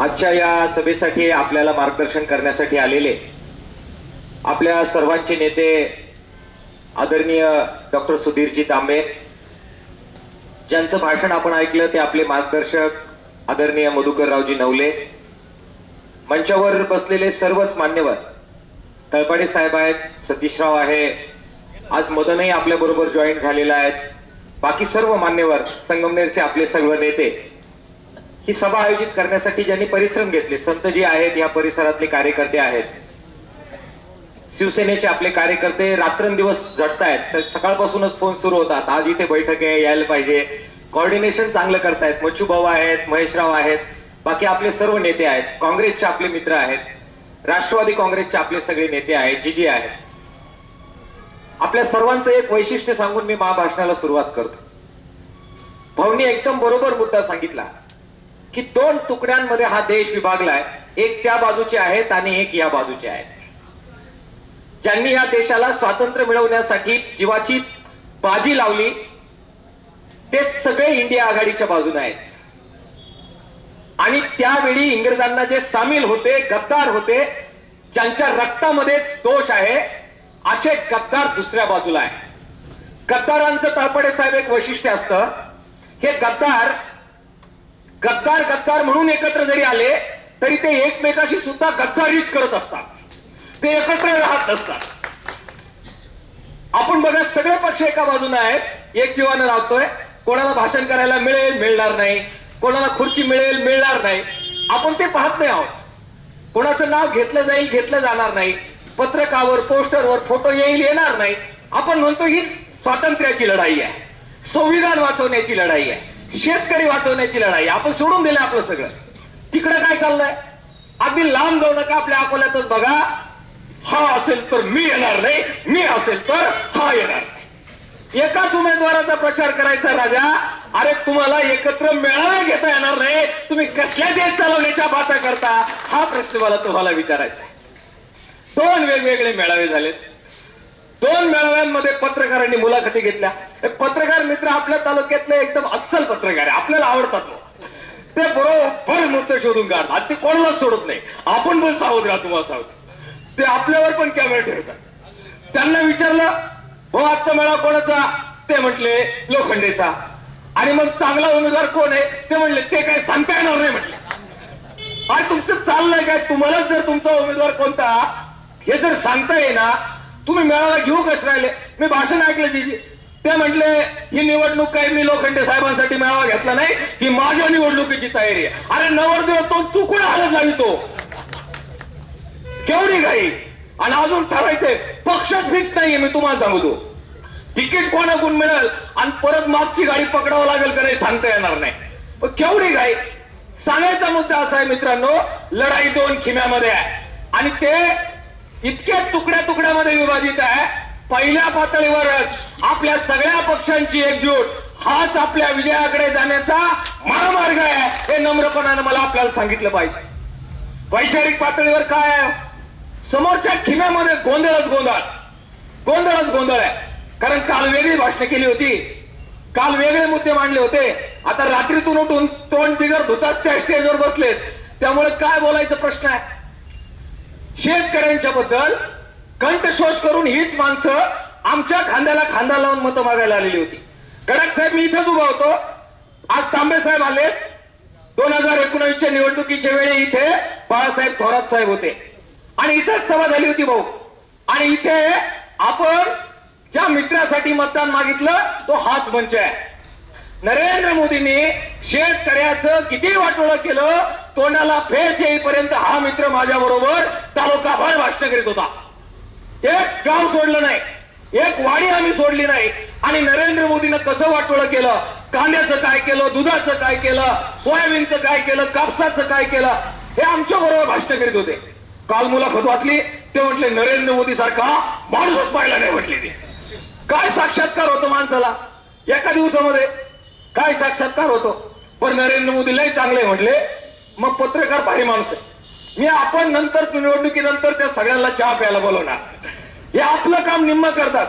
आजच्या या सभेसाठी आपल्याला मार्गदर्शन करण्यासाठी आलेले आपल्या सर्वांचे नेते आदरणीय डॉक्टर सुधीरजी तांबे ज्यांचं भाषण आपण ऐकलं ते आपले मार्गदर्शक आदरणीय मधुकररावजी नवले मंचावर बसलेले सर्वच मान्यवर तळपाडे साहेब आहेत सतीशराव आहे आज मदनही आपल्याबरोबर जॉईन झालेला आहेत. बाकी सर्व मान्यवर संगमनेरचे आपले सर्व नेते ही सभा आयोजित करण्यासाठी ज्यांनी परिश्रम घेतले संतजी आहेत या परिसरातले कार्यकर्ते आहेत. शिवसेनेचे आपले कार्यकर्ते रात्रंदिवस झटतायत तर सकाळपासूनच फोन सुरू होतात. आज इथे बैठक आहे यायला पाहिजे. कॉर्डिनेशन चांगलं करतायत. मच्छू भाऊ आहेत महेशराव आहेत बाकी आपले सर्व नेते आहेत. काँग्रेसचे आपले मित्र आहेत. राष्ट्रवादी काँग्रेसचे आपले सगळे नेते आहेत जी जी आहेत. आपल्या सर्वांचं एक वैशिष्ट्य सांगून मी महाभाषणाला सुरुवात करतो. भाऊनी एकदम बरोबर मुद्दा सांगितला. की दोन तुकड्यांमध्ये हा देश विभागलाय. एक त्या बाजूचे आहेत आणि एक या बाजूचे आहेत. ज्यांनी या देशाला स्वातंत्र्य मिळवण्यासाठी जीवाची बाजी लावली ते सगळे इंडिया आघाडीच्या बाजूने आहेत. आणि त्यावेळी इंग्रजांना जे सामील होते गद्दार होते ज्यांच्या रक्तामध्येच दोष आहे असे गद्दार दुसऱ्या बाजूला आहे गद्दारांचं तळपडे साहेब एक वैशिष्ट्य असतं. हे गद्दार गद्दार गद्दार म्हणून एकत्र जरी आले तरी ते एकमेकाशी सुद्धा गद्दारीच करत असतात. ते एकत्र राहत नसतात आपण बघा सगळे पक्ष एका बाजूने आहेत. एक जीवानं राहतोय कोणाला भाषण करायला मिळेल मिळणार नाही. कोणाला खुर्ची मिळेल मिळणार नाही. आपण ते पाहत नाही आहोत. कोणाचं नाव घेतलं जाईल घेतलं जाणार नाही. पत्रकावर पोस्टरवर फोटो येईल येणार नाही. आपण म्हणतो ही स्वातंत्र्याची लढाई आहे. संविधान वाचवण्याची लढाई आहे. शेतकरी वाचवण्याची लढाई. आपण सोडून दिलं आपलं सगळं. तिकडं काय चाललंय? अगदी लांब जाऊ नका आपल्या अकोल्यातच बघा. हा असेल तर मी येणार नाही मी असेल तर हा येणार नाही. एकाच उमेदवाराचा प्रचार करायचा राजा. अरे तुम्हाला एकत्र मेळावा घेता येणार नाही. तुम्ही कसल्या देश चालवण्याच्या बाता करता? हा प्रश्न मला तुम्हाला विचारायचा आहे. दोन वेगवेगळे मेळावे झालेत. दोन मेळाव्यांमध्ये पत्रकारांनी मुलाखती घेतल्या. पत्रकार मित्र आपल्या तालुक्यातले एकदम अस्सल पत्रकार आहे. आपल्याला आवडतात ते. बरोबर मुद्दे शोधून काढतात. ते कोणालाच सोडत नाही. आपण पण सावध राहा तुम्हाला सावध. ते आपल्यावर पण कॅमेरा ठेवतात. त्यांना विचारलं हो आजचा मेळा कोणाचा? ते म्हटले लोखंडेचा. आणि मग चांगला उमेदवार कोण आहे? ते म्हणले ते काय सांगता येणार नाही म्हटले. आणि तुमचं चाललंय काय? तुम्हालाच जर तुमचा उमेदवार कोणता हे जर सांगता येणार तुम्ही मेळावा घेऊ कसं राहिले? मी भाषण ऐकलं तिची ते म्हटले ही निवडणूक काही मी लोखंडे साहेबांसाठी मेळावा घेतला नाही ही माझ्या निवडणुकीची तयारी आहे. अरे नवरदेव तो चुकून हालत नाही तो. केवढी घाई. आणि अजून ठरायचंय पक्षच फिक्स नाहीये मी तुम्हाला सांगतो तिकीट कोणाकडून मिळेल आणि परत मागची गाडी पकडावं लागेल का नाही सांगता येणार नाही. केवढी घाई. सांगायचा मुद्दा असा आहे मित्रांनो लढाई दोन खिम्यामध्ये आहे. आणि ते इतक्या तुकड्या तुकड्यामध्ये विभाजित आहे. पहिल्या पातळीवरच आपल्या सगळ्या पक्षांची एकजूट हाच आपल्या विजयाकडे जाण्याचा महामार्ग आहे हे नम्रपणानं मला आपल्याला सांगितलं पाहिजे. वैचारिक पातळीवर काय आहे? समोरच्या खिम्यामध्ये गोंधळच गोंधळ. गोंधळच गोंधळ आहे. कारण काल वेगळी भाषणं केली होती. काल वेगळे मुद्दे मांडले होते. आता रात्रीतून उठून तोंड बिगर धुताच त्या स्टेजवर बसलेत. त्यामुळे काय बोलायचा प्रश्न आहे? शेतकऱ्यांच्या बद्दल कंठशोष करून हीच माणसं आमच्या खांद्याला खांदा लावून मतं मागायला आलेली होती. कडक साहेब मी इथंच उभा होतो. आज तांबे साहेब आले. दोन हजार एकोणवीसच्या निवडणुकीच्या वेळी इथे बाळासाहेब थोरात साहेब होते. आणि इथंच सभा झाली होती भाऊ. आणि इथे आपण ज्या मित्रासाठी मतदान मागितलं तो हाच मंच आहे. नरेंद्र मोदींनी शेतकऱ्याचं किती वाटोळं केलं तोंडाला फेस येईपर्यंत हा मित्र माझ्या बरोबर तालुकाभर भाषण करीत होता. एक गाव सोडलं नाही एक वाडी आम्ही सोडली नाही. आणि नरेंद्र मोदीनं कसं वाटोळं केलं? कांद्याचं काय केलं? दुधाचं काय केलं? सोयाबीनचं काय केलं? कापसाचं काय केलं? हे आमच्या बरोबर भाषण करीत होते. काल मुलाखत वाचली ते म्हटले नरेंद्र मोदी सारखा माणूसच पाहिला नाही म्हटले ते. काय साक्षात्कार होतो माणसाला? एका दिवसामध्ये काय साक्षात्कार होतो? पण नरेंद्र मोदी लय चांगले म्हटले मग पत्रकार भारी माणूस आहे. मी आपण नंतर निवडणुकीनंतर त्या सगळ्यांना चहा प्यायला बोलवणार. हे आपलं काम निम्म करतात.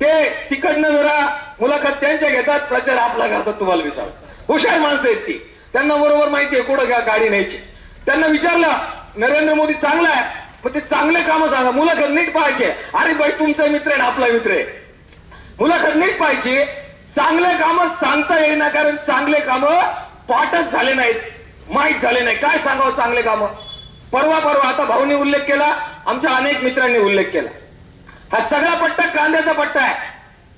ते तिकडनं जरा मुलाखत त्यांच्या घेतात प्रचार आपला करतात तुम्हाला विचार हुशार माणसं आहेत ती. त्यांना बरोबर माहिती आहे कुठं गाडी न्यायची. त्यांना विचारलं नरेंद्र मोदी चांगला आहे पण ते चांगले कामं सांगा. मुलाखत नीट पाहायचे अरे बाई तुमचा मित्र आहे ना आपला मित्र आहे. मुलाखत नीट पाहायची. चांगले कामं सांगता येईना कारण चांगले कामं पाठच झाले नाहीत. माहीत झाले नाही. काय सांगावं चांगले कामं? परवा परवा आता भाऊनी उल्लेख केला आमच्या अनेक मित्रांनी उल्लेख केला. हा सगळा पट्टा कांद्याचा पट्टा आहे.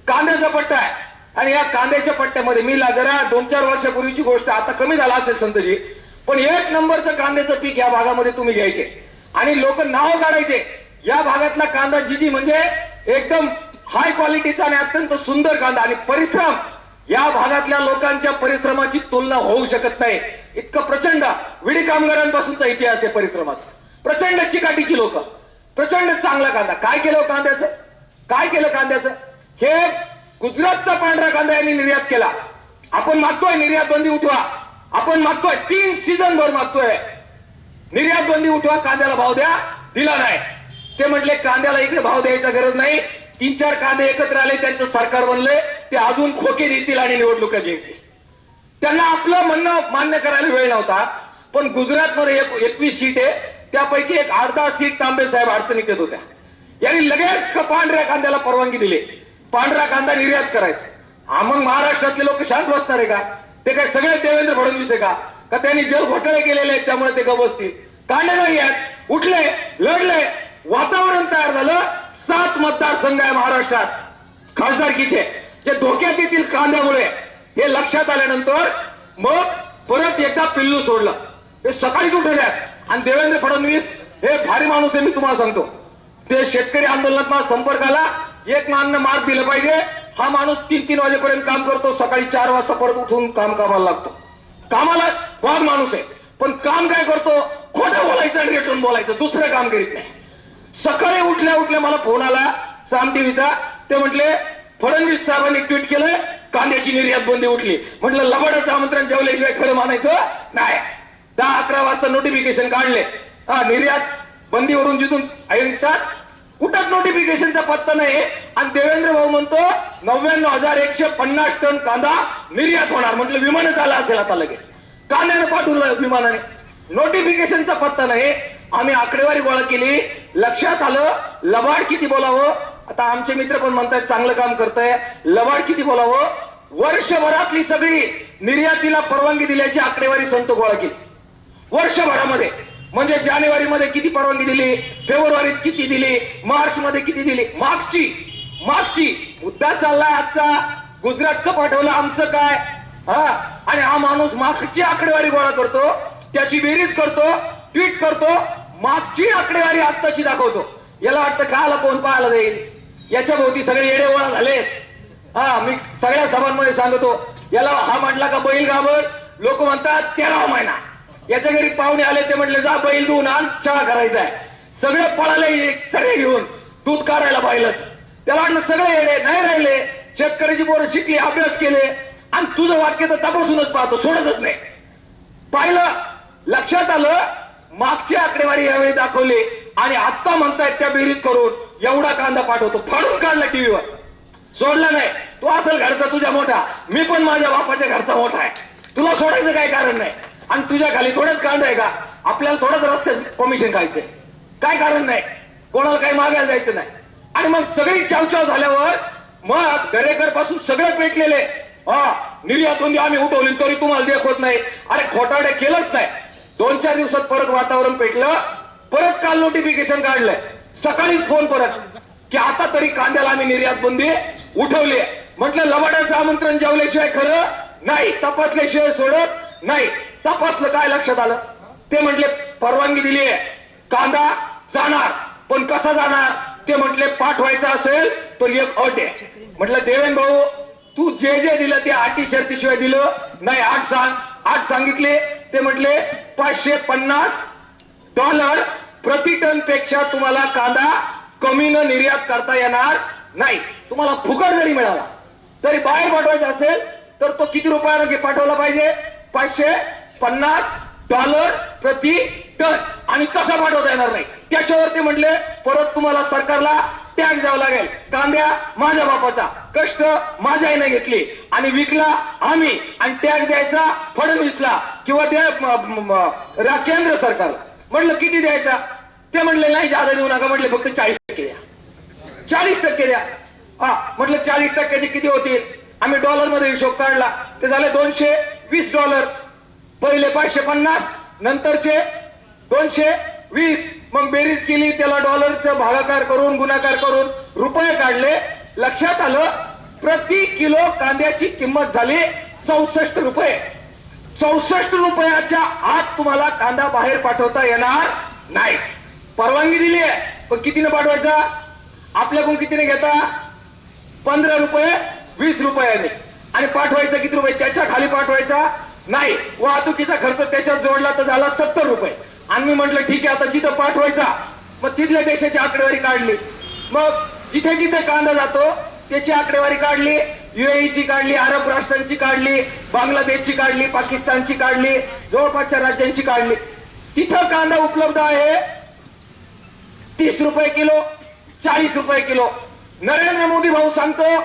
कांद्याचा पट्टा आहे. आणि या कांद्याच्या पट्ट्यामध्ये मी जरा दोन चार वर्षापूर्वीची गोष्ट आता कमी झाला असेल संतजी पण एक नंबरचं कांद्याचं पीक या भागामध्ये तुम्ही घ्यायचे. आणि लोक नाव काढायचे. या भागातला कांदा जिजी म्हणजे एकदम हाय क्वालिटीचा आणि अत्यंत सुंदर कांदा. आणि परिश्रम या भागातल्या लोकांच्या परिश्रमाची तुलना होऊ शकत नाही. इतकं प्रचंड विडी कामगारांपासूनचा इतिहास आहे परिश्रमाचा. प्रचंड चिकाटीची लोक प्रचंड चांगला कांदा. काय केलं हो कांद्याचं? काय केलं कांद्याचं? हे गुजरातचा पांढरा कांदा यांनी निर्यात केला. आपण मागतोय निर्यात बंदी उठवा. आपण मागतोय तीन सीझन भर मागतोय. निर्यात बंदी उठवा कांद्याला भाव द्या दिला नाही. ते म्हटले कांद्याला इकडे भाव द्यायचा गरज नाही. तीन चार कांदे एकत्र आले त्यांचं सरकार बनले ते अजून खोके देतील आणि निवडणुका जिंकतील. त्यांना आपलं म्हणणं मान्य करायला वेळ नव्हता. पण गुजरातमध्ये एक एकवीस सीट आहे. त्यापैकी एक अर्धा सीट तांबे साहेब अडचणीत येत होत्या. यांनी लगेच पांढऱ्या कांद्याला परवानगी दिली. पांढरा कांदा निर्यात करायचा. मग महाराष्ट्रातले लोक शांत बसणार आहे का? ते काय सगळे देवेंद्र फडणवीस आहे का? का त्यांनी जल घोटाळे केलेले आहेत त्यामुळे ते गप बसतील कांदे नाही आहेत. उठले लढले. वातावरण तयार झालं. सात मतदारसंघ आहे महाराष्ट्रात. खासदारकीचे. जे धोक्यात येतील कांद्यामुळे. हे लक्षात आल्यानंतर मग परत एकदा पिल्लू सोडला. हे सकाळीच उठवल्यात आणि देवेंद्र फडणवीस हे भारी माणूस आहे मी तुम्हाला सांगतो. ते शेतकरी आंदोलनात मला संपर्क आला एक माननं मार्ग दिलं पाहिजे. हा माणूस तीन तीन वाजेपर्यंत काम करतो. सकाळी चार वाजता परत उठून काम कामाला लागतो. कामाला वाद माणूस आहे. पण काम काय करतो? खोटं बोलायचं आणि रेटून बोलायचं. दुसरं काम करीत नाही. सकाळी उठल्या उठल्या मला फोन आला साम टीव्हीचा. ते म्हटले फडणवीस साहेबांनी ट्विट केलंय कांद्याची निर्यात बंदी उठली. म्हटलं लबाडाचं आमंत्रण जेवल्याशिवाय खरं मानायचं नाही. दहा अकरा वाजता नोटिफिकेशन काढले. हा निर्यात बंदीवरून जिथून ऐकतात कुठंच नोटिफिकेशनचा पत्ता नाही आणि देवेंद्र भाऊ म्हणतो नव्याण्णव हजार एकशे पन्नास टन कांदा निर्यात होणार. म्हटलं विमानच आलं असेल आता लगेच. कांद्यानं पाठवलं विमानाने. नोटिफिकेशनचा पत्ता नाही. आम्ही आकडेवारी गोळा केली. लक्षात आलं लबाड किती बोलावं? आता आमचे मित्र पण म्हणतात चांगलं काम करताय. लवाड किती बोलावं? वर्षभरातली सगळी निर्यातीला परवानगी दिल्याची आकडेवारी संत गोळा केली. वर्षभरामध्ये. म्हणजे जानेवारी मध्ये किती परवानगी दिली? फेब्रुवारीत किती दिली? मार्च मध्ये किती दिली? मागची मागची मुद्दा चाललाय आजचा. गुजरातचं पाठवलं आमचं काय? हा? आणि हा माणूस मागची आकडेवारी गोळा करतो त्याची बेरीज करतो ट्विट करतो मागची आकडेवारी आत्ताची दाखवतो. याला वाटतं काला कोण पाहायला जाईल? याच्या भोवती सगळे येडे ओळा झालेत. हा मी सगळ्या सभांमध्ये सांगतो याला हा म्हटला का बैल गावळ लोक म्हणतात तेरावा महिना. याच्या घरी पाहुणे आले ते म्हटले जा बैल धुवून आण चहा करायचा आहे. सगळे पळाले सगळे घेऊन दूध काढायला पाहिलंच. त्याला वाटलं सगळे येडे नाही राहिले. शेतकऱ्याची पोरं शिकली अभ्यास केले. आणि तुझं वाक्य तर तपासूनच पाहतो सोडतच नाही. पाहिलं लक्षात आलं मागची आकडेवारी यावेळी दाखवली. आणि आता म्हणतायत त्या बेरीज करून एवढा कांदा पाठवतो. फाडून काढला टीव्हीवर. सोडला नाही. तू असेल घरचा तुझ्या मोठा. मी पण माझ्या बापाच्या घरचा मोठा आहे. तुला सोडायचं काय कारण नाही. आणि तुझ्या खाली थोडंच कांदा आहे का? आपल्याला थोडंच रस्त्याचं कमिशन खायचंय काय कारण नाही? कोणाला काही मागायला जायचं नाही. आणि मग सगळी चावचाव झाल्यावर मग दरेकरपासून सगळे पेटलेले हा निर्यात आम्ही उठवली तरी तुम्हाला देख होत नाही. अरे खोटाडे केलंच नाही. दोन चार दिवसात परत वातावरण पेटलं परत काल नोटिफिकेशन काढलंय. सकाळीच फोन परत. की आता तरी कांद्याला आम्ही निर्यात बंदी उठवली म्हटलं लबाडाचं आमंत्रण जेवल्याशिवाय खरं नाही. तपासल्याशिवाय सोडत नाही. तपासलं काय लक्षात आलं? ते म्हटले परवानगी दिली आहे कांदा जाणार. पण कसा जाणार? ते म्हटले पाठवायचा असेल तर एक अट आहे. म्हटलं देवेन भाऊ तू जे जे दिलं ते अटी शर्तीशिवाय दिलं नाही. आठ सांग. आठ सांगितले. ते म्हटले पाचशे पन्नास डॉलर प्रति टनपेक्षा तुम्हाला कांदा कमीनं निर्यात करता येणार नाही. तुम्हाला फुकट जरी मिळाला तरी बाहेर पाठवायचा असेल तर तो किती रुपयानं पाठवला पाहिजे? पाचशे पन्नास डॉलर प्रति टन. आणि कसा पाठवता येणार नाही? त्याच्यावरती म्हटले परत तुम्हाला सरकारला टॅक्स द्यावा लागेल. कांद्या माझ्या बापाचा. कष्ट माझ्या आईने घेतली. आणि विकला आम्ही. आणि टॅक्स द्यायचा फडणवीसला किंवा त्या केंद्र सरकारला. म्हटलं किती द्यायचा? ते म्हणले नाही जादा देऊ नका. म्हटले फक्त चाळीस टक्के द्या. चाळीस टक्के द्या. हा म्हटलं चाळीस टक्क्याचे किती होतील? आम्ही डॉलरमध्ये हिशोब काढला. ते झाले दोनशे वीस डॉलर. पहिले पाचशे पन्नास नंतरचे दोनशे वीस. मग बेरीज केली त्याला डॉलरचं भागाकार करून गुणाकार करून रुपये काढले. लक्षात आलं प्रति किलो कांद्याची किंमत झाली चौसष्ट रुपये. चौसष्ट रुपयाच्या आत तुम्हाला कांदा बाहेर पाठवता येणार नाही. परवानगी दिली आहे पण कितीने पाठवायचा? आपल्याकडून कितीने घेता? पंधरा रुपये वीस रुपयाने. आणि पाठवायचा किती रुपये? त्याच्याखाली पाठवायचा नाही वाहतुकीचा खर्च त्याच्यात जोडला तर झाला सत्तर रुपये. आणि मी म्हटलं ठीक आहे आता जिथं पाठवायचा मग तिथल्या देशाची आकडेवारी काढली. मग जिथे जिथे कांदा जातो त्याची आकडेवारी काढली युएईची ची काढली अरब राष्ट्रांची काढली बांगलादेशची काढली पाकिस्तानची काढली जवळपासच्या राज्यांची काढली. तिथं कांदा उपलब्ध आहे तीस रुपये किलो चाळीस रुपये किलो. नरेंद्र मोदी भाऊ सांगतो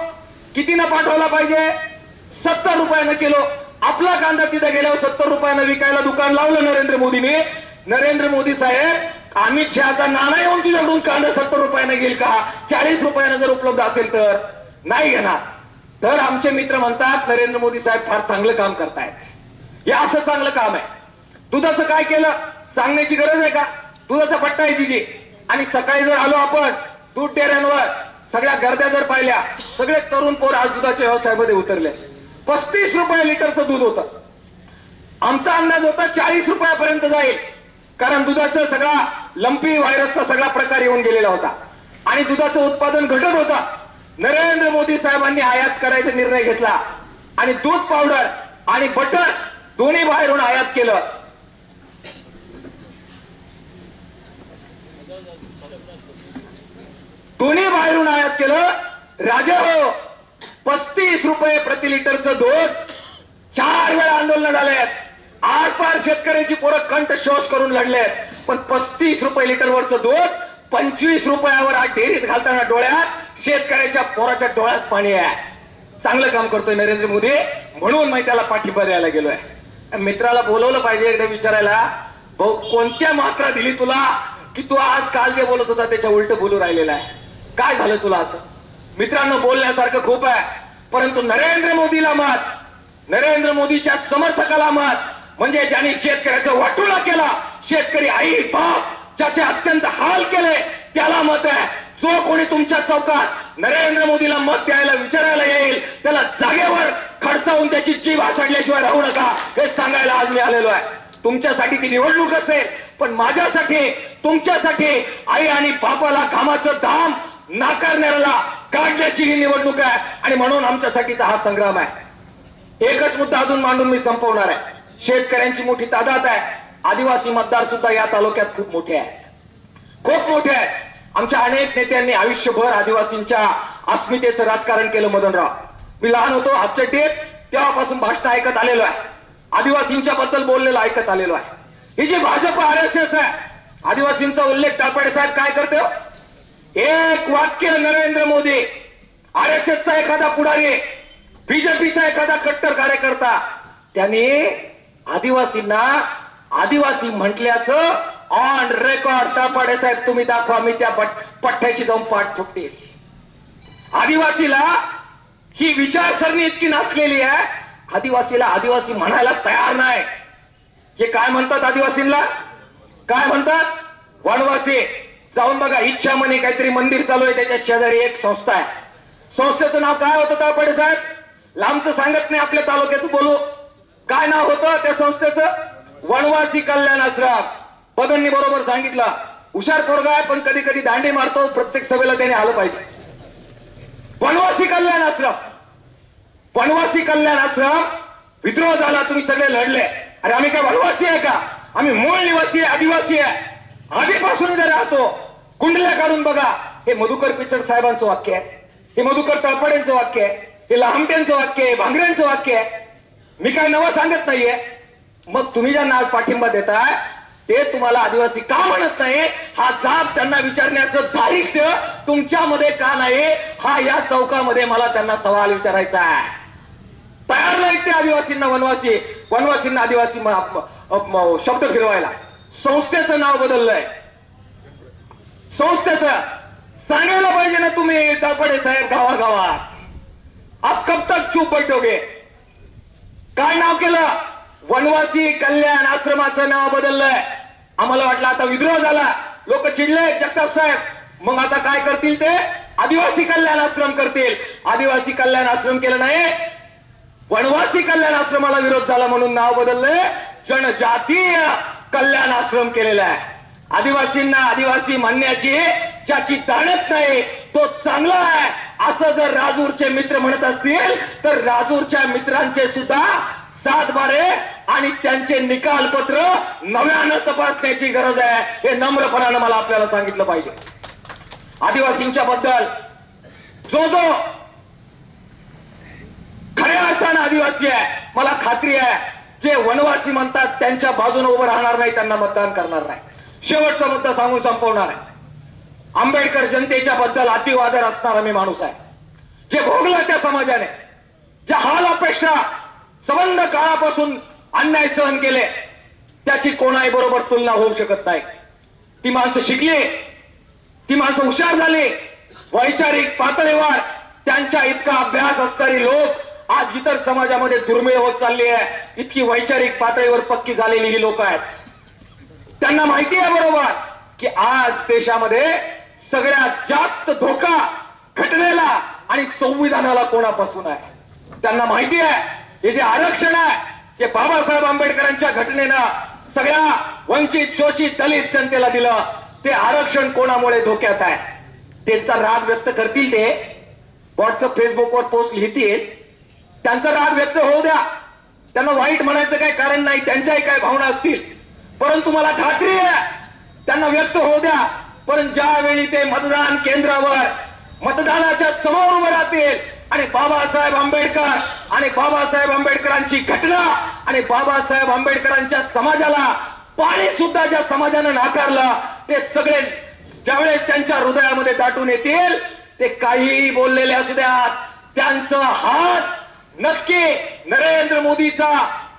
कितीनं पाठवला पाहिजे? सत्तर रुपयानं किलो. आपला कांदा तिथे गेल्यावर सत्तर रुपयानं विकायला दुकान लावलं नरेंद्र मोदीने. नरेंद्र मोदी साहेब अमित शहाचा नाना येऊन तुझ्याकडून कांदा सत्तर रुपयानं घेईल का? चाळीस रुपयानं जर उपलब्ध असेल तर? नाही घेणार तर आमचे मित्र म्हणतात नरेंद्र मोदी साहेब फार चांगलं काम करतायत. हे असं चांगलं काम आहे. दुधाचं काय केलं? सांगण्याची गरज आहे का? दुधाचा पट्टा आहे तिची. आणि सकाळी जर आलो आपण दूध डेऱ्यांवर सगळ्या गर्द्या जर पाहिल्या सगळे तरुण पोर आज दुधाच्या व्यवसायामध्ये उतरले. पस्तीस रुपये लिटरचं दूध होतं. आमचा अंदाज होता चाळीस रुपयापर्यंत जाईल. कारण दुधाचा सगळा लंपी व्हायरसचा सगळा प्रकार येऊन गेलेला होता. आणि दुधाचं उत्पादन घटत होता. नरेंद्र मोदी साहेबांनी आयात करायचा निर्णय घेतला. आणि दूध पावडर आणि बटर दोन्ही बाहेरून आयात केलं. दोन्ही बाहेरून आयात केलं. राजा हो पस्तीस रुपये प्रति लिटरचं दूध. चार वेळा आंदोलन झालेत. आरपार शेतकऱ्याची पोरं कंठ शोष करून लढलेत. पण पस्तीस रुपये लिटरवरचं दूध पंचवीस रुपयावर आज डेअरीत घालताना डोळ्यात शेतकऱ्याच्या पोराच्या डोळ्यात पाणी आहे. चांगलं काम करतोय नरेंद्र मोदी. म्हणून मी त्याला पाठिंबा द्यायला गेलोय. मित्राला बोलवलं पाहिजे एकदा विचारायला. भाऊ कोणत्या मात्रा दिली तुला की तू आज काल जे बोलत होता त्याच्या उलट बोलू राहिलेला आहे? काय झालं तुला असं? मित्रांनो बोलण्यासारखं खूप आहे. परंतु नरेंद्र मोदीला मत नरेंद्र मोदीच्या समर्थकाला मत म्हणजे ज्यांनी शेतकऱ्याचा वाटोळा केला शेतकरी आई बाप ज्याचे अत्यंत हाल केले त्याला मत आहे जो कोणी तुमच्या चौकात नरेंद्र मोदीला मत द्यायला विचारायला येईल त्याला जागेवर खडसावून त्याची जीव आचडल्याशिवाय राहू नका हे सांगायला आज मी आलेलो आहे. तुमच्यासाठी ती निवडणूक असेल पण माझ्यासाठी तुमच्यासाठी आई आणि बापाला कामाचं धाम नाकारणाऱ्याला काढण्याची ही निवडणूक आहे. आणि म्हणून आमच्यासाठीचा हा संग्राम आहे. एकच मुद्दा अजून मांडून मी संपवणार आहे. शेतकऱ्यांची मोठी तादाद आहे. आदिवासी मतदार सुद्धा या तालुक्यात खूप मोठे आहेत. खूप मोठे आहेत. आमच्या अनेक नेत्यांनी आयुष्यभर आदिवासींच्या अस्मितेचं राजकारण केलं मदनराव. मी लहान होतो हापचड्डीत तेव्हापासून भाषण ऐकत आलेलो आहे. आदिवासींच्या बद्दल बोललेलं ऐकत आलेलो आहे. ही जी भाजप आर एस एस आहे आदिवासींचा उल्लेख टाळपाडे साहेब काय करते? हो? एक वाक्य नरेंद्र मोदी आर एस एसचा एखादा पुढारी बीजेपीचा एखादा कट्टर कार्यकर्ता त्यांनी आदिवासींना आदिवासी म्हटल्याचं ऑन रेकॉर्ड सापाडे साहेब तुम्ही दाखवा मी त्या पठ्ठ्याची जाऊन पाठ थोपते. आदिवासीला ही विचारसरणी इतकी नसलेली आहे. आदिवासीला आदिवासी म्हणायला तयार नाही. हे काय म्हणतात आदिवासींना काय म्हणतात? वनवासी. जाऊन बघा इच्छा म्हणे काहीतरी मंदिर चालू आहे त्याच्या शेजारी एक संस्था आहे. संस्थेचं नाव काय होतं ताळपाडे साहेब? लांबचं सांगत नाही आपल्या तालुक्याचं बोलू. काय नाव होतं त्या संस्थेचं? वनवासी कल्याण आश्रम. पदननी बरोबर सांगितलं. हुशार पोरगा आहे पण कधी कधी दांडी मारतो प्रत्येक सभेला त्याने आलं पाहिजे. वनवासी कल्याण आश्रम. वनवासी कल्याण आश्रम विद्रोह झाला तुम्ही सगळे लढले. अरे आम्ही काय वनवासी आहे का? आम्ही मूळ निवासी आहे आदिवासी आहे. आधीपासून इथे राहतो. कुंडल्या काढून बघा. हे मधुकर पिचड साहेबांचं वाक्य आहे. हे मधुकर तळपाड्यांचं वाक्य आहे. हे लहामट्यांचं वाक्य आहे. भांगऱ्यांचं वाक्य आहे. मी काय नवं सांगत नाहीये. मग तुम्ही ज्यांना आज पाठिंबा देताय ते तुम्हाला आदिवासी का म्हणत नाही? हा जाब त्यांना विचारण्याचं धारिष्ट्य तुमच्यामध्ये का नाही? हा या चौकामध्ये मला त्यांना सवाल विचारायचा आहे. तयार नाहीत ते आदिवासींना वनवासी वनवासींना आदिवासी शब्द फिरवायला. संस्थेचं नाव बदललंय. संस्थेचं सांगायला पाहिजे ना तुम्ही दापडे साहेब गावागावात. आप कब तक चूप बैठोगे. काय नाव केलं? वनवासी कल्याण आश्रमाचं नाव बदललंय. आम्हाला वाटलं आता विद्रोह झाला. लोक चिडले जगताप साहेब. मग आता काय करतील ते? आदिवासी कल्याण आश्रम करतील. आदिवासी कल्याण आश्रम केलं नाही. वनवासी कल्याण आश्रमाला विरोध झाला म्हणून नाव बदललंय. जनजातीय कल्याण आश्रम केलेला आहे. आदिवासींना आदिवासी म्हणण्याची ज्याची ताणत नाही तो चांगला आहे. असं जर राजूरचे मित्र म्हणत असतील तर राजूरच्या मित्रांचे सुद्धा सातबारे आणि त्यांचे निकाल पत्र नव्यानं तपासण्याची गरज आहे. हे नम्रपणानं मला आपल्याला सांगितलं पाहिजे. आदिवासींच्या बद्दल जो जो खऱ्या अर्थानं आदिवासी आहे मला खात्री आहे जे वनवासी म्हणतात त्यांच्या बाजूने उभं राहणार नाही त्यांना मतदान करणार नाही. शेवटचा मुद्दा सांगून संपवणार आहे. आंबेडकर जनतेच्या बद्दल अतिवादर असणारा मी माणूस आहे. जे भोगला त्या समाजाने ज्या हाल अपेक्षा संबंध काळापासून अन्याय सहन केले त्याची कोणाही बरोबर तुलना होऊ शकत नाही. ती माणसं शिकली ती माणसं हुशार झाली. वैचारिक पातळीवर त्यांच्या इतका अभ्यास असणारी लोक आज इतर समाजामध्ये दुर्मिळ होत चालली आहे. इतकी वैचारिक पातळीवर पक्की झालेली ही लोक आहेत. त्यांना माहिती आहे बरोबर की आज देशामध्ये सगळ्यात जास्त धोका घटनेला आणि संविधानाला कोणापासून आहे? त्यांना माहिती आहे. हे जे आरक्षण आहे ते बाबासाहेब आंबेडकरांच्या घटनेनं सगळ्या वंचित शोषित दलित जनतेला दिलं ते आरक्षण कोणामुळे धोक्यात आहे? त्यांचा राग व्यक्त करतील ते. व्हॉट्सअप फेसबुकवर पोस्ट लिहितील. त्यांचा राग व्यक्त होऊ द्या. त्यांना वाईट म्हणायचं काही कारण नाही त्यांच्याही काही भावना असतील. परंतु मला खात्री आहे त्यांना व्यक्त होऊ द्या. पण ज्यावेळी ते मतदान केंद्रावर मतदानाच्या समोर उभे राहतील आणि बाबासाहेब आंबेडकर आणि बाबासाहेब आंबेडकरांची घटना आणि बाबासाहेब आंबेडकरांच्या समाजाला पाणी सुद्धा ज्या समाजानं नाकारलं ते सगळे ज्यावेळेस त्यांच्या हृदयामध्ये दाटून येतील ते काहीही बोललेले असू द्यात. त्यांचा हात नक्की नरेंद्र मोदीचा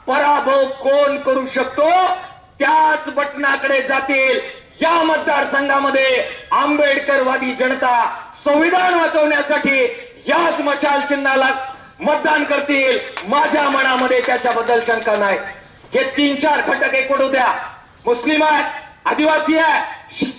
पराभव कोण करू शकतो? त्याच बटनाकडे जातील या मतदारसंघामध्ये आंबेडकरवादी जनता संविधान वाचवण्यासाठी याच मशाल चिन्हाला मतदान करतील. माझ्या मनामध्ये त्याच्याबद्दल शंका नाही. हे तीन चार घटक एकवटू द्या. मुस्लिम आहे आदिवासी आहे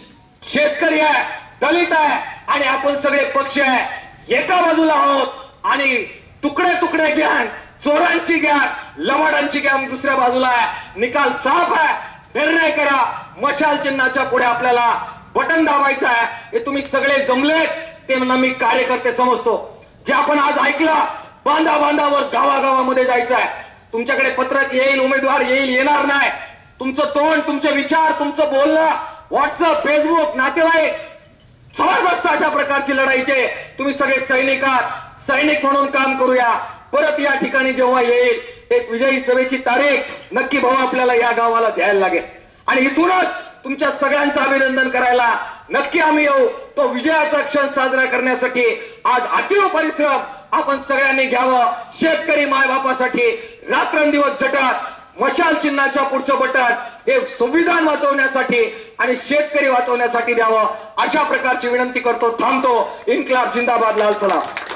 शेतकरी आहे दलित आहे आणि आपण सगळे पक्ष आहे. एका बाजूला आहोत आणि तुकडे तुकडे घ्यान चोरांची घ्या लवाडांची घ्या दुसऱ्या बाजूला. आहे निकाल साफ आहे निर्णय करा. मशाल चिन्हाच्या पुढे आपल्याला बटन दाबायचं आहे. हे तुम्ही सगळे जमलेत ते म्हणा मी कार्यकर्ते समजतो. जे आपण आज ऐकलं बांधा बांधावर गावागावामध्ये जायचं आहे. तुमच्याकडे पत्रक येईल उमेदवार येईल येणार नाही. तुमचं तोंड तुमचे विचार तुमचं बोलणं व्हॉट्सअप फेसबुक नातेवाईक जबरदस्त अशा प्रकारची लढाईचे तुम्ही सगळे सैनिक आहात. सैनिक म्हणून काम करूया. परत या ठिकाणी जेव्हा येईल एक विजयी सभेची तारीख नक्की भाऊ आपल्याला या गावाला द्यायला लागेल. आणि इथूनच तुमच्या सगळ्यांचं अभिनंदन करायला नक्की आम्ही येऊ. तो विजयाचा क्षण साजरा करण्यासाठी आज अतिव परिश्रम आपण सगळ्यांनी घ्यावं. शेतकरी मायबापासाठी रात्रंदिवस झटत मशाल चिन्हाच्या पुढचं बटन हे संविधान वाचवण्यासाठी आणि शेतकरी वाचवण्यासाठी द्यावं. अशा प्रकारची विनंती करतो थांबतो. इन्कलाब जिंदाबाद लाल सलाम.